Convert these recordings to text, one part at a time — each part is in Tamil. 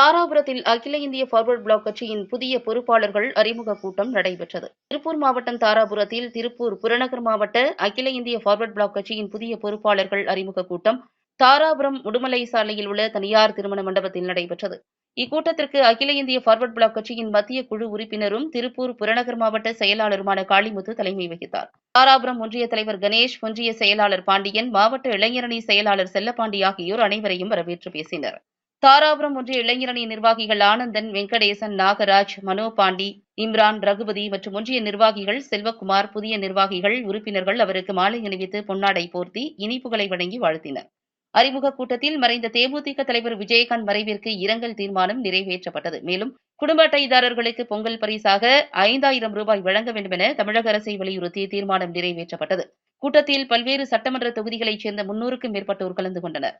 தாராபுரத்தில் அகில இந்திய ஃபார்வர்ட் பிளாக் கட்சியின் புதிய பொறுப்பாளர்கள் அறிமுக கூட்டம் நடைபெற்றது. திருப்பூர் மாவட்டம் தாராபுரத்தில் திருப்பூர் புறநகர் மாவட்ட அகில இந்திய ஃபார்வர்ட் பிளாக் கட்சியின் புதிய பொறுப்பாளர்கள் அறிமுக கூட்டம் தாராபுரம் உடுமலை சாலையில் உள்ள தனியார் திருமண மண்டபத்தில் நடைபெற்றது. இக்கூட்டத்திற்கு அகில இந்திய ஃபார்வர்ட் பிளாக் கட்சியின் மத்திய குழு உறுப்பினரும் திருப்பூர் புறநகர் மாவட்ட செயலாளருமான காளிமுத்து தலைமை வகித்தார். தாராபுரம் ஒன்றிய தலைவர் கணேஷ் ஒன்றிய செயலாளர் பாண்டியன் மாவட்ட இளைஞரணி செயலாளர் செல்லப்பாண்டி ஆகியோர் அனைவரையும் வரவேற்று பேசினர். தாராபுரம் ஒன்றிய இளைஞரணி நிர்வாகிகள் ஆனந்தன் வெங்கடேசன் நாகராஜ் மனோ பாண்டி இம்ரான் ரகுபதி மற்றும் ஒன்றிய நிர்வாகிகள் செல்வகுமார் புதிய நிர்வாகிகள் உறுப்பினர்கள் அவருக்கு மாலை அணிவித்து பொன்னாடை போர்த்தி இனிப்புகளை வழங்கி வாழ்த்தினர். அறிமுக கூட்டத்தில் மறைந்த தேமுதிக தலைவர் விஜயகாந்த் மறைவிற்கு இரங்கல் தீர்மானம் நிறைவேற்றப்பட்டது. மேலும் குடும்ப அட்டைதாரர்களுக்கு பொங்கல் பரிசாக ஐந்தாயிரம் ரூபாய் வழங்க வேண்டும் என தமிழக அரசை வலியுறுத்தி தீர்மானம் நிறைவேற்றப்பட்டது. கூட்டத்தில் பல்வேறு சட்டமன்ற தொகுதிகளைச் சேர்ந்த முன்னூறுக்கும் மேற்பட்டோர் கலந்து கொண்டனர்.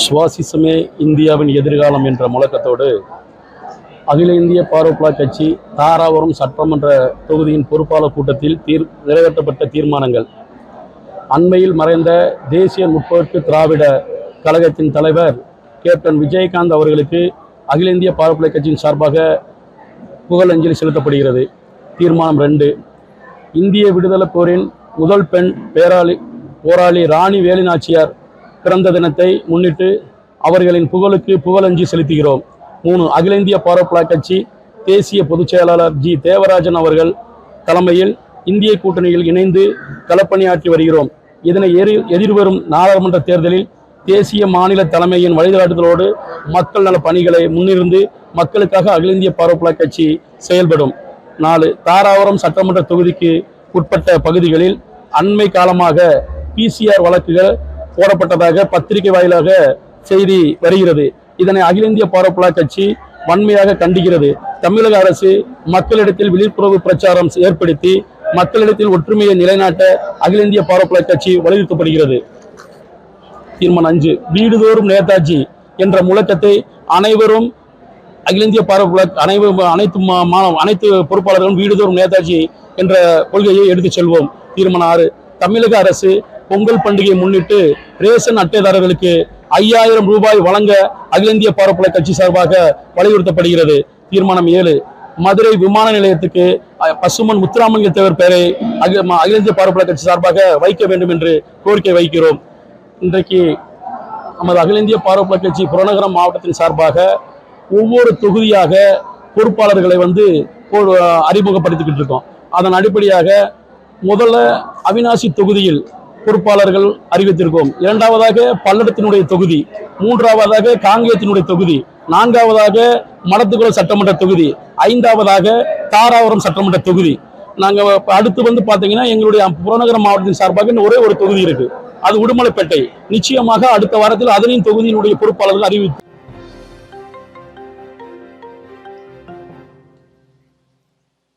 சுவாசிசமே இந்தியாவின் எதிர்காலம் என்ற முழக்கத்தோடு அகில இந்திய பார்வப்ளா கட்சி தாராபுரம் சட்டமன்ற தொகுதியின் பொறுப்பாளர் கூட்டத்தில் தீர் நிறைவேற்றப்பட்ட தீர்மானங்கள். அண்மையில் மறைந்த தேசிய முற்போக்கு திராவிட கழகத்தின் தலைவர் கேப்டன் விஜயகாந்த் அவர்களுக்கு அகில இந்திய பார்வப்ளா கட்சியின் சார்பாக புகழஞ்சலி செலுத்தப்படுகிறது. தீர்மானம் ரெண்டு. இந்திய விடுதலை போரின் முதல் பெண் பேராளி போராளி ராணி வேலுநாச்சியார் பிறந்த தினத்தை முன்னிட்டு அவர்களின் புகழுக்கு புகழஞ்சி செலுத்துகிறோம். மூணு அகில இந்திய பாரப்ளா கட்சி தேசிய பொதுச் செயலாளர் ஜி. தேவராஜன் அவர்கள் தலைமையில் இந்திய கூட்டணியில் இணைந்து களப்பணியாற்றி வருகிறோம். இதனை எரி எதிர்வரும் நாடாளுமன்ற தேர்தலில் தேசிய மாநில தலைமையின் வழிகாட்டுதலோடு மக்கள் நல பணிகளை முன்னிருந்து மக்களுக்காக அகில இந்திய பாரப்ளா கட்சி செயல்படும். நாலு தாராபுரம் சட்டமன்ற தொகுதிக்கு உட்பட்ட பகுதிகளில் அண்மை காலமாக பிசிஆர் வழக்குகள் போடப்பட்டதாக பத்திரிகை வாயிலாக செய்தி வருகிறது. இதனை அகில இந்திய பாரப்புலா கட்சி வன்மையாக கண்டிக்கிறது. தமிழக அரசு மக்களிடத்தில் விழிப்புணர்வு பிரச்சாரம் ஏற்படுத்தி மக்களிடத்தில் ஒற்றுமையை நிலைநாட்ட அகில இந்திய பாரப்புலா கட்சி வலியுறுத்தப்படுகிறது. தீர்மானம் அஞ்சு. வீடுதோறும் நேதாஜி என்ற முழக்கத்தை அனைவரும் அகில இந்திய பாரப்புலா அனைவரும் அனைத்து மா- அனைத்து பொறுப்பாளர்களும் வீடுதோறும் நேதாஜி என்ற கொள்கையை எடுத்துச் செல்வோம். தீர்மானம் ஆறு. தமிழக அரசு பொங்கல் பண்டிகையை முன்னிட்டு ரேஷன் அட்டைதாரர்களுக்கு ஐயாயிரம் ரூபாய் வழங்க அகில இந்திய பாரப்புல கட்சி சார்பாக வலியுறுத்தப்படுகிறது. தீர்மானம் ஏழு. மதுரை விமான நிலையத்துக்கு அ, பசுமன் முத்துராமலிங்க தேவர் பெயரை அகில இந்திய பாரப்புல கட்சி சார்பாக வைக்க வேண்டும் என்று கோரிக்கை வைக்கிறோம். இன்றைக்கு நமது அகில இந்திய பாரப்புல கட்சி புறநகரம் மாவட்டத்தின் சார்பாக ஒவ்வொரு தொகுதியாக பொறுப்பாளர்களை வந்து போ- அறிமுகப்படுத்திக்கிட்டு இருக்கோம். அதன் அடிப்படையாக முதல்ல அவினாசி தொகுதியில் பொறுப்பாளர்கள் அறிவித்திருக்கோம். இரண்டாவதாக பல்லடத்தினுடைய தொகுதி மூன்றாவதாக காங்கேயத்தினுடைய தொகுதி நான்காவதாக மடத்துக்குளம் சட்டமன்ற தொகுதி ஐந்தாவதாக தாராபுரம் சட்டமன்ற தொகுதி. நாங்கள் அடுத்து வந்து பார்த்தீங்கன்னா எங்களுடைய புறநகர மாவட்டத்தின் சார்பாக ஒரே ஒரு தொகுதி இருக்கு. அது உடுமலைப்பேட்டை. நிச்சயமாக அடுத்த வாரத்தில் அதனையும் தொகுதியினுடைய பொறுப்பாளர்கள் அறிவித்து